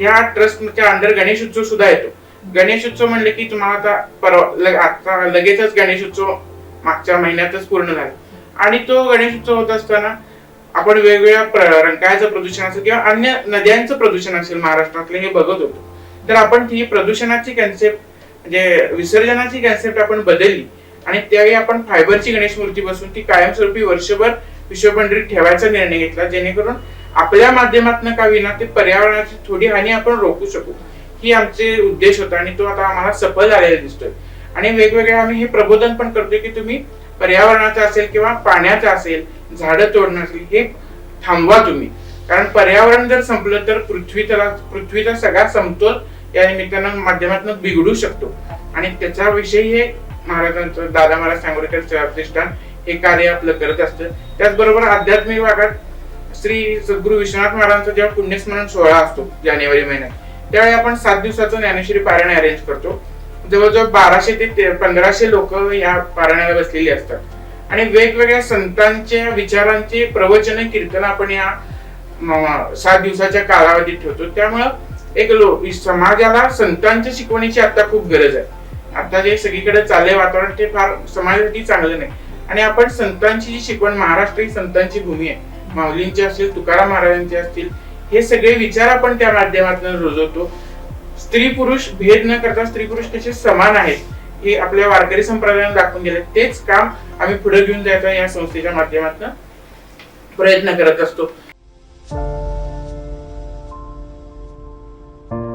या ट्रस्टच्या अंडर गणेश उत्सव सुद्धा येतो. गणेश उत्सव म्हणले की तुम्हाला आता परवा आता लगेचच गणेश उत्सव मागच्या महिन्यातच पूर्ण झाला. आणि तो गणेश उत्सव होत असताना आपण वेगवेगळ्या प्र- प्रदूषण असेल किंवा अन्य नद्यांचं प्रदूषण असेल महाराष्ट्रातले हे बघत होतो. तर आपण ही प्रदूषणाची कन्सेप्ट म्हणजे विसर्जनाची कन्सेप्ट आपण बदलली. आणि त्यावेळी आपण फायबरची गणेश मूर्ती बसून ती कायमस्वरूपी वर्षभर विश्वपंढरीत ठेवायचा निर्णय घेतला जेणेकरून आपल्या माध्यमातून का विना ते पर्यावरणाची थोडी हानी आपण रोखू शकू. ही आमचे उद्देश होता आणि तो आता आम्हाला सफल झालेला दिसतोय. आणि वेगवेगळे आम्ही हे प्रबोधन पण करतोय की तुम्ही पर्यावरणाचं असेल किंवा पाण्याचं असेल झाडं तोडणं असेल हे थांबवा तुम्ही. कारण पर्यावरण जर संपलं तर पृथ्वी त्याला पृथ्वीचा सगळा समतोल या निमित्तानं माध्यमातून बिघडू शकतो. आणि त्याच्याविषयी हे महाराजांचं दादा महाराज सांगोरेकर प्रतिष्ठान हे कार्य आपलं करत असतं. त्याचबरोबर आध्यात्मिक भागात श्री सद्गुरू विश्वनाथ महाराजांचा जेव्हा पुण्यस्मरण सोहळा असतो जानेवारी महिन्यात त्यावेळी आपण सात दिवसाचं ज्ञानेश्वरी पारायण अरेंज करतो. जवळजवळ बाराशे ते पंधराशे लोक या पारायणाला बसलेली असतात. आणि वेगवेगळ्या संतांच्या विचारांचे प्रवचन कीर्तन आपण या सात दिवसाच्या कालावधीत ठेवतो. त्यामुळं एक लो समाजाला संतांच्या शिकवणीची आता खूप गरज आहे. आता जे सगळीकडे चाललंय वातावरण ते फार समाजासाठी चांगलं नाही. आणि आपण संतांची जी शिकवण महाराष्ट्र ही संतांची भूमी आहे. माऊलींचे असतील तुकाराम महाराजांचे असतील हे सगळे विचार आपण त्या माध्यमातून रुजवतो. स्त्री पुरुष भेद न करता स्त्री पुरुष कसे समान आहेत हे आपल्या वारकरी संप्रदायाने दाखवून दिले तेच काम आम्ही पुढे घेऊन जायचं या संस्थेच्या माध्यमातून प्रयत्न करत असतो.